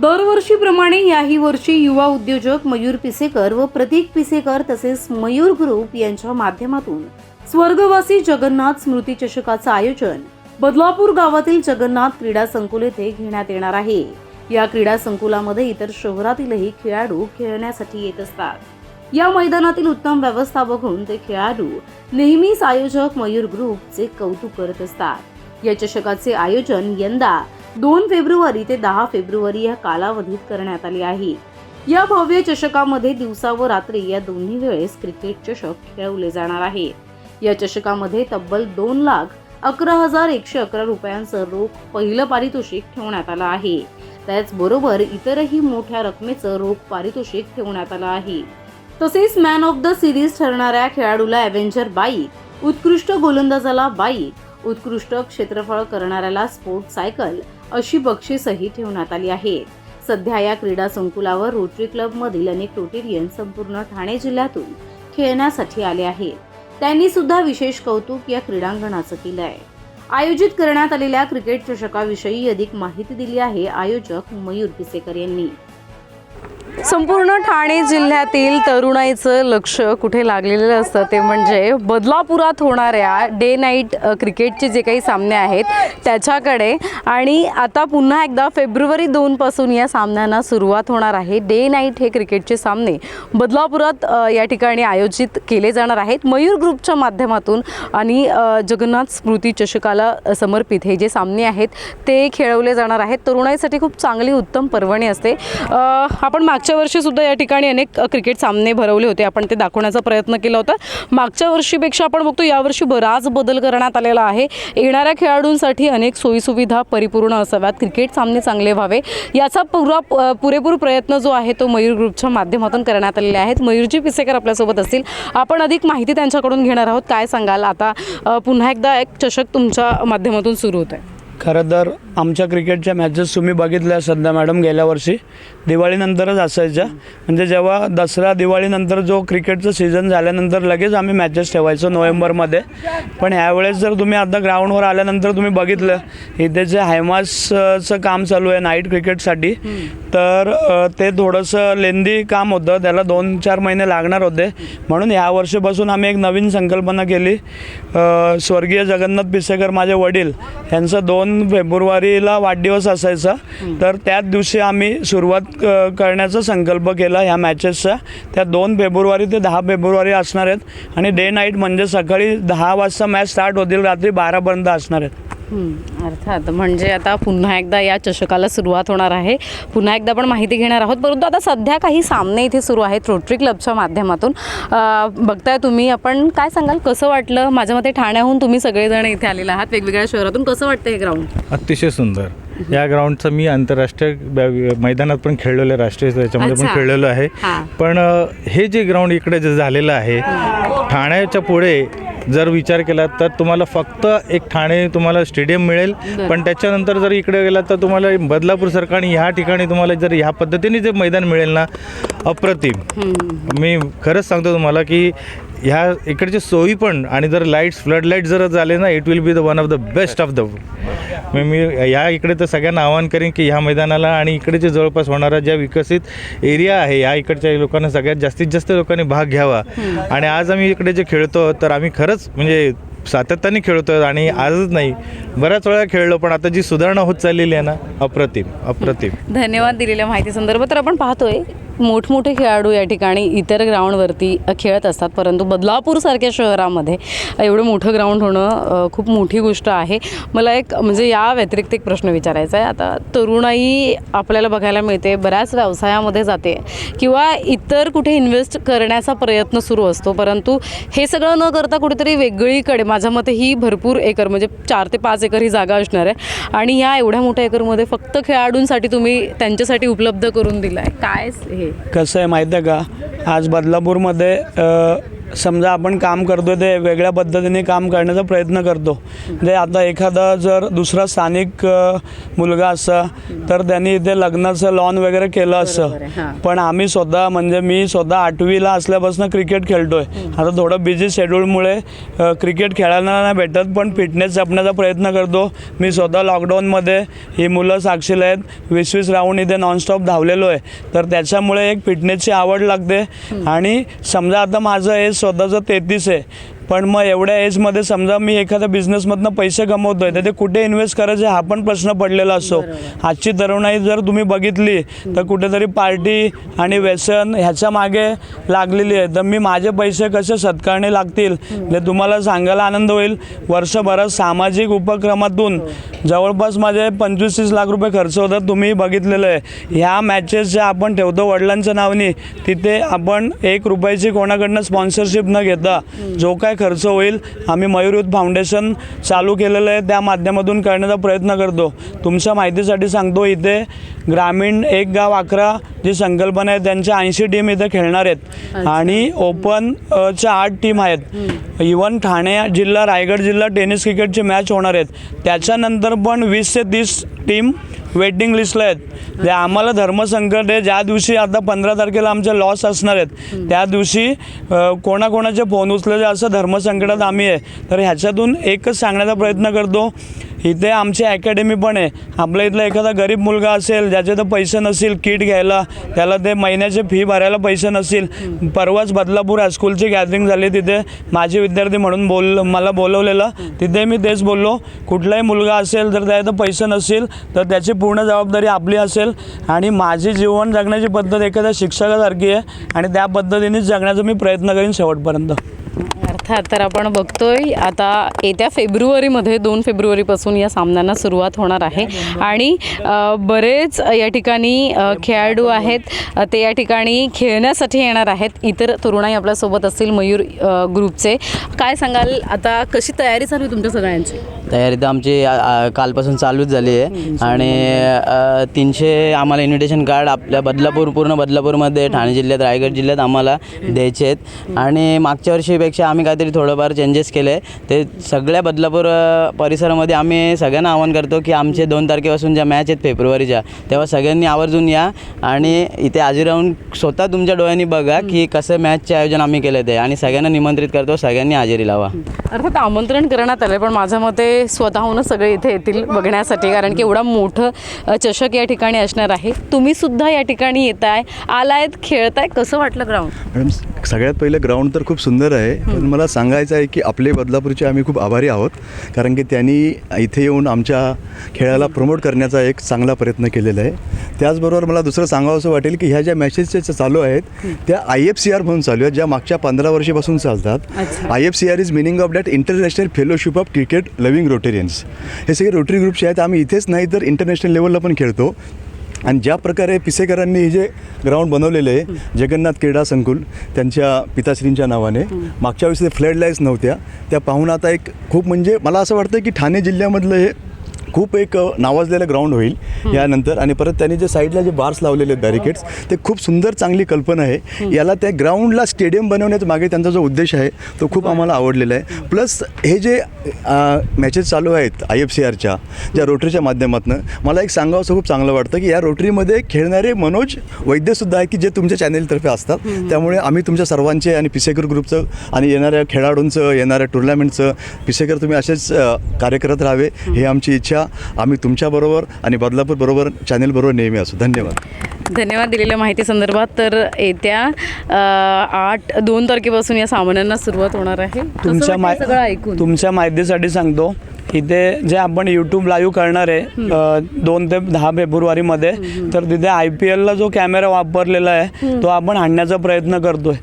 दरवर्षीप्रमाणे याही वर्षी युवा उद्योजक मयूर पिसेकर व प्रतीक पिसेकर तसेच मयूर ग्रुप यांच्या माध्यमातून स्वर्गवासी जगन्नाथ स्मृती चषकाचं आयोजन बदलापूर गावातील जगन्नाथ क्रीडा संकुल येथे घेण्यात येणार आहे. या क्रीडा संकुलामध्ये इतर शहरातीलही खेळाडू खेळण्यासाठी येत असतात. या मैदानातील उत्तम व्यवस्था बघून ते खेळाडू नेहमीच आयोजक मयूर ग्रुपचे कौतुक करत असतात. या चषकाचे आयोजन यंदा दोन फेब्रुवारी ते दहा फेब्रुवारी या कालावधीत करण्यात आली आहे. या भव्य चषकामध्ये दिवसा व रात्री या दोन्ही वेळेस क्रिकेट चषक खेळवले जाणार आहे. या चषकामध्ये तब्बल दोन लाख अकरा हजार एकशे अकरा रुपयांचं रोख पहिलं पारितोषिक ठेवण्यात आलं आहे. त्याचबरोबर इतरही मोठ्या रकमेचं रोख पारितोषिक ठेवण्यात आलं आहे. तसेच मॅन ऑफ द सिरीज ठरणाऱ्या खेळाडूला ॲव्हेंजर बाईक उत्कृष्ट गोलंदाजाला बाईक उत्कृष्ट क्षेत्रफळ करणाऱ्याला स्पोर्ट सायकल अशी बक्षीसही ठेवण्यात आली आहेत. सध्या या क्रीडा संकुलावर रोटरी क्लबमधील अनेक रोटेरियन संपूर्ण ठाणे जिल्ह्यातून खेळण्यासाठी आले आहेत. त्यांनी सुद्धा विशेष कौतुक या क्रीडांगणाचं केलं आहे आयोजित करण्यात आलेल्या क्रिकेट चषकाविषयी अधिक माहिती दिली आहे आयोजक मयूर पिसेकर यांनी. संपूर्ण ठाणे जिल्ह्यातील तरुणाईचं लक्ष कुठे लागलेलं असतं ते म्हणजे बदलापुरात होणाऱ्या डे नाईट क्रिकेटचे जे काही सामने आहेत त्याच्याकडे. आणि आता पुन्हा एकदा फेब्रुवारी दोनपासून या सामन्यांना सुरुवात होणार आहे. डे नाईट हे क्रिकेटचे सामने बदलापुरात या ठिकाणी आयोजित केले जाणार आहेत. मयूर ग्रुपच्या माध्यमातून आणि जगन्नाथ स्मृती चषकाला समर्पित हे जे सामने आहेत ते खेळवले जाणार आहेत. तरुणाईसाठी खूप चांगली उत्तम पर्वणी असते. आपण मागच्या वर्षी सुद्धा या ठिकाणी अनेक क्रिकेट सामने भरवले होते. आपण ते दाखवण्याचा प्रयत्न केला होता. मागच्या वर्षीपेक्षा आपण बघतो यावर्षी बराच बदल करण्यात आलेला आहे. येणाऱ्या खेळाडूंसाठी अनेक सोयीसुविधा परिपूर्ण असाव्यात. क्रिकेट सामने चांगले व्हावे. याचा पुरा पुरेपूर प्रयत्न जो आहे तो मयूर ग्रुपच्या माध्यमातून करण्यात आलेले आहेत मयूरजी पिसेकर आपल्यासोबत असतील. आपण अधिक माहिती त्यांच्याकडून घेणार आहोत. काय सांगाल? आता पुन्हा एकदा एक चषक तुमच्या माध्यमातून सुरू होत आहे खरं तर आमच्या क्रिकेटच्या मॅचेस तुम्ही बघितल्या सध्या मॅडम गेल्या वर्षी. दिवाळीनंतरच असायच्या. म्हणजे जेव्हा दसरा दिवाळीनंतर जो क्रिकेटचं सीझन झाल्यानंतर लगेच आम्ही मॅचेस ठेवायचो नोव्हेंबरमध्ये. पण ह्यावेळेस जर तुम्ही आता ग्राउंडवर आल्यानंतर तुम्ही बघितलं इथे जे हायमासचं काम चालू आहे नाईट क्रिकेटसाठी तर ते थोडंसं लेंदी काम होतं. त्याला दोन चार महिने लागणार होते. म्हणून ह्या वर्षीपासून आम्ही एक नवीन संकल्पना केली. स्वर्गीय जगन्नाथ पिसेकर माझे वडील यांचा दोन फेब्रुवारीला वाढदिवस असायचा. तर त्याच दिवशी आम्ही सुरुवात अ, करण्याचा संकल्प केला ह्या मॅचेसचा त्या दोन फेब्रुवारी ते दहा फेब्रुवारी असणार आहेत. आणि डे नाईट म्हणजे सकाळी दहा वाजता मॅच स्टार्ट होतील रात्री बारापर्यंत असणार आहेत. हम्म, अर्थात. म्हणजे आता पुन्हा एकदा या चषकाला सुरुवात होणार आहे. पुन्हा एकदा आपण माहिती घेणार आहोत. परंतु आता सध्या काही सामने इथे सुरू आहेत रोटरी क्लबच्या माध्यमातून. बघताय तुम्ही आपण काय सांगाल? कसं वाटलं? माझ्या मते ठाण्याहून तुम्ही सगळेजण इथे आलेले आहात. वेगवेगळ्या शहरातून कसं वाटतं हे ग्राउंड अतिशय सुंदर. या ग्राउंडचं मी आंतरराष्ट्रीय मैदानात पण खेळलेलो आहे राष्ट्रीय त्याच्यामध्ये पण. खेळलेलो आहे. पण हे जे ग्राउंड इकडे जे झालेलं आहे ठाण्याच्या पुढे जर विचार केला तर तुम्हाला फक्त एक ठाणे तुम्हाला स्टेडियम मिळेल पण त्याच्यानंतर जर इकडे गेला तर तुम्हाला बदलापूर आणि ह्या ठिकाणी तुम्हाला जर ह्या पद्धतीने जे मैदान मिळेल ना अप्रतिम. मी खरंच सांगतो तुम्हाला की ह्या इकडचे सोयी पण आणि जर लाईट्स फ्लड लाइट जर झाले ना it will be the one of the best of the मी मी या इकडे तर सगळ्यांना आवाहन करेन की ह्या मैदानाला आणि इकडेचे जवळपास होणारा ज्या विकसित एरिया आहे या इकडच्या लोकांना सगळ्यात जास्तीत जास्त लोकांनी भाग घ्यावा. आणि आज आम्ही इकडे जे खेळतो तर आम्ही खरंच म्हणजे सातत्याने खेळतो आणि आजच नाही बऱ्याच वेळा खेळलो पण आता जी सुधारणा होत चाललेली आहे ना अप्रतिम अप्रतिम. धन्यवाद दिलेल्या माहिती संदर्भात तर आपण पाहतोय मोठमोठे खेळाडू या ठिकाणी इतर ग्राउंडवरती खेळत असतात. परंतु बदलापूरसारख्या शहरामध्ये एवढं मोठं ग्राउंड होणं खूप मोठी गोष्ट आहे. मला एक म्हणजे या व्यतिरिक्त एक प्रश्न विचारायचा आहे. आता तरुणाई आपल्याला बघायला मिळते बऱ्याच व्यवसायामध्ये जाते किंवा इतर कुठे इन्व्हेस्ट करण्याचा प्रयत्न सुरू असतो. परंतु हे सगळं न करता कुठेतरी वेगळीकडे माझ्या मते ही भरपूर एकर म्हणजे चार ते पाच एकर ही जागा असणार आहे. आणि या एवढ्या मोठ्या एकरमध्ये फक्त खेळाडूंसाठी तुम्ही त्यांच्यासाठी उपलब्ध करून दिलं आहे काय हे? कसं आहे माहीत आहे का? आज बदलापूरमध्ये समजा आपण काम करतो ते वेगळ्या पद्धतीने काम करण्याचा प्रयत्न करतो. म्हणजे आता एखादा जर दुसरा स्थानिक मुलगा असा तर त्यांनी इथे लग्नाचं लॉन वगैरे केलं असं. हां. पण आम्ही स्वतः म्हणजे मी स्वतः आठवीला असल्यापासून क्रिकेट खेळतोय. आता थोडं बिझी शेड्यूलमुळे क्रिकेट खेळायला नाही भेटत पण फिटनेस जपण्याचा प्रयत्न करतो. मी स्वतः लॉकडाऊनमध्ये ही मुलं साक्षीला आहेत. वीस वीस राऊंड इथे नॉनस्टॉप धावलेलो आहे. तर त्याच्यामुळे एक फिटनेसची आवड लागते. आणि समजा आता माझं एज स्वतःचं तेहतीस आहे पण मग एवढ्या एजमध्ये समजा मी एखाद्या बिझनेसमधनं पैसे कमवतोय तर ते कुठे इन्व्हेस्ट करायचे हा पण प्रश्न पडलेला असतो. आजची तरुणाई जर तुम्ही बघितली तर कुठेतरी पार्टी आणि व्यसन ह्याच्या मागे लागलेली आहे. तर मी माझे पैसे कसे सत्कारणे लागतील हे तुम्हाला सांगायला आनंद होईल. वर्षभरात सामाजिक उपक्रमातून जवळपास माझे पंचवीस तीस लाख रुपये खर्च होतात तुम्ही बघितलेलं आहे. ह्या मॅचेस ज्या आपण ठेवतो वडिलांच्या नावाने तिथे आपण एक रुपयाची कोणाकडनं स्पॉन्सरशिप न घेता जो काय खर्च होईल. आम्ही मयूर युथ फाउंडेशन चालू केलेलं आहे. त्या माध्यमातून करण्याचा प्रयत्न करतो. तुमच्या माहितीसाठी सांगतो इथे ग्रामीण एक गाव अकरा जी संकल्पना आहे त्यांच्या ऐंशी टीम इथे खेळणार आहेत. आणि ओपन अ, च्या आठ टीम आहेत. इवन ठाणे जिल्हा रायगड जिल्हा टेनिस क्रिकेटची मॅच होणार आहेत. त्याच्यानंतर पण वीस ते तीस टीम वेटिंग लिस्टला आहेत. जे आम्हाला धर्मसंकट आहे ज्या दिवशी आता पंधरा तारखेला आमचे लॉस असणार आहेत त्या दिवशी कोणाकोणाचे फोन उचलले असं धर्मसंकटात आम्ही आहे. तर ह्याच्यातून एकच सांगण्याचा प्रयत्न करतो इथे आमची अकॅडमी पण आहे. आपल्या इथला एखादा गरीब मुलगा असेल ज्याचे तर पैसे नसतील किट घ्यायला त्याला ते महिन्याचे फी भरायला पैसे नसतील. परवाच बदलापूर हायस्कूलची गॅदरिंग झाली तिथे. माझे विद्यार्थी म्हणून बोल मला बोलवलेलं. तिथे मी तेच बोललो कुठलाही मुलगा असेल तर त्यात पैसे नसतील तर त्याची पूर्ण जबाबदारी आपली असेल. आणि माझी जीवन जगण्याची पद्धत एखाद्या शिक्षकासारखी आहे. आणि त्या पद्धतीनेच जगण्याचा मी प्रयत्न करीन शेवटपर्यंत. अर्थात तर आपण बघतोय आता येत्या फेब्रुवारीमध्ये दोन फेब्रुवारीपासून या सामन्यांना सुरुवात होणार आहे. आणि बरेच या ठिकाणी खेळाडू आहेत. ते या ठिकाणी खेळण्यासाठी येणार आहेत. इतर तरुणाई आपल्यासोबत असतील मयूर ग्रुपचे. काय सांगाल? आता कशी तयारी चालू आहे तुमच्या सगळ्यांची? तयारी तर आमची कालपासून चालूच झाली आहे. आणि तीनशे आम्हाला इन्व्हिटेशन कार्ड आपल्या बदलापूर पूर्ण बदलापूरमध्ये ठाणे जिल्ह्यात रायगड जिल्ह्यात आम्हाला द्यायचे आहेत. आणि मागच्या वर्षीपेक्षा आम्ही काहीतरी थोडंफार चेंजेस केले. ते सगळ्या बदलापूर परिसरामध्ये आम्ही सगळ्यांना आवाहन करतो की आमचे दोन तारखेपासून ज्या मॅच आहेत फेब्रुवारीच्या तेव्हा सगळ्यांनी आवर्जून या आणि इथे हजर राहून स्वतः तुमच्या डोळ्यांनी बघा की कसं मॅचचे आयोजन आम्ही केलं ते आणि सगळ्यांना निमंत्रित करतो सगळ्यांनी हजेरी लावा. अर्थात आमंत्रण करण्यात आलं पण माझ्या मते स्वतःहूनच सगळे इथे येतील बघण्यासाठी कारण की एवढा मोठं चषक या ठिकाणी असणार आहे. तुम्ही सुद्धा या ठिकाणी येताय आलायत खेळताय कसं वाटलं ग्राउंड मॅडम सगळ्यात पहिलं ग्राउंड तर खूप सुंदर आहे पण मला सांगायचं आहे की आपले बदलापूरचे आम्ही खूप आभारी आहोत. कारण की त्यांनी इथे येऊन आमच्या खेळाला प्रमोट करण्याचा एक चांगला प्रयत्न केलेला आहे. त्याचबरोबर मला दुसरं सांगावं वाटेल की ह्या ज्या मॅचेस चालू आहेत त्या आय एफ सी आर म्हणून चालू आहेत ज्या मागच्या पंधरा वर्षापासून चालतात. I F C R is meaning of that international fellowship of cricket loving Rotarians हे सगळे रोटरी ग्रुपचे आहेत आम्ही इथेच नाही तर इंटरनॅशनल लेवलला पण खेळतो. आणि ज्या प्रकारे पिसेकरांनी हे जे ग्राउंड बनवलेलं आहे जगन्नाथ क्रीडा संकुल त्यांच्या पिताश्रींच्या नावाने मागच्या वेळेस ते फ्लड लाईट्स नव्हत्या त्या पाहून आता एक खूप म्हणजे मला असं वाटतं की ठाणे जिल्ह्यामधलं हे खूप एक नावाजलेलं ग्राउंड होईल यानंतर. आणि परत त्यांनी जे साईडला जे बार्स लावलेले आहेत बॅरिकेड्स ते खूप सुंदर चांगली कल्पना आहे. याला त्या ग्राउंडला स्टेडियम बनवण्याचा मागे त्यांचा जो उद्देश आहे तो खूप आम्हाला आवडलेला आहे. प्लस हे जे मॅचेस चालू आहेत आय एफ सी आरच्या ज्या रोटरीच्या माध्यमातून मला एक सांगावं असं खूप चांगलं वाटतं की या रोटरीमध्ये खेळणारे मनोज वैद्यसुद्धा आहे की जे तुमच्या चॅनेलतर्फे असतात. त्यामुळे आम्ही तुमच्या सर्वांचे आणि पिसेकर ग्रुपचं आणि येणाऱ्या खेळाडूंचं येणाऱ्या टुर्नामेंटचं पिसेकर तुम्ही असेच कार्य करत राहावे ही आमची इच्छा आम्ही तुमच्याबरोबर आणि बदलापूर बरोबर चॅनेलबरोबर नेहमी असू. धन्यवाद. धन्यवाद दिलेल्या माहिती संदर्भात. तर येत्या आठ दोन तारखेपासून या सामन्यांना सुरुवात होणार आहे. तुमच्या माय सगळं ऐकून. तुमच्या माहितीसाठी सांगतो इथे जे आपण यूट्यूब लाईव्ह करणार आहे दोन ते दहा फेब्रुवारीमध्ये तर तिथे आय पी एलला जो कॅमेरा वापरलेला आहे तो आपण आणण्याचा प्रयत्न करतोय.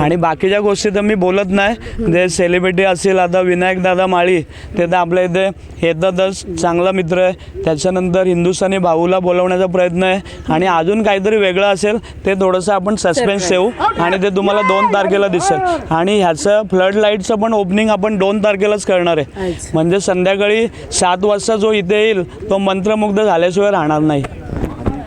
आणि बाकीच्या गोष्टी तर मी बोलत नाही. जे सेलिब्रिटी असतील आता विनायक दादा माळी ते तर आपल्या इथे येतातच चांगला मित्र आहे. त्याच्यानंतर हिंदुस्थानी भाऊला बोलवण्याचा प्रयत्न आहे. आणि अजून काहीतरी वेगळं असेल ते थोडंसं आपण सस्पेन्स ठेवू. आणि ते तुम्हाला दोन तारखेला दिसेल. आणि ह्याचं फ्लड लाईटचं पण ओपनिंग आपण दोन तारखेलाच करणार आहे. म्हणजे संध्याकाळी सात वाजता जो इथे येईल तो मंत्रमुग्ध झाल्याशिवाय राहणार नाही.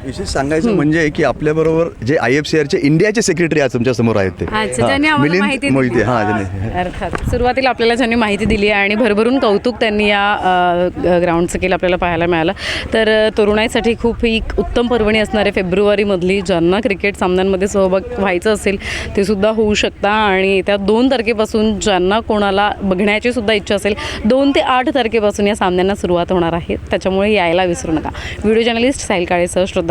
विशेष सांगायचं म्हणजे की आपल्याबरोबर जे आय एफ सी आरचे इंडियाचे सेक्रेटरी आज तुमच्यासमोर आहेत ते. अच्छा हा, आम्हाला माहिती मोहिते दिली. हां ज्यांनी अर्थात. सुरुवातीला आपल्याला ज्यांनी माहिती दिली आहे आणि भरभरून कौतुक त्यांनी या अ, ग्राउंडचं केलं आपल्याला पाहायला मिळालं. तर अ, तरुणाईसाठी खूप ही एक उत्तम पर्वणी असणार आहे फेब्रुवारीमधली. ज्यांना क्रिकेट सामन्यांमध्ये सहभाग व्हायचं असेल ते सुद्धा होऊ शकता. आणि त्या दोन तारखेपासून ज्यांना कोणाला बघण्याची सुद्धा इच्छा असेल दोन ते आठ तारखेपासून या सामन्यांना सुरुवात होणार आहे. त्याच्यामुळे यायला विसरू नका. व्हिडिओ जर्नलिस्ट साहिल काळेसह श्रद्धा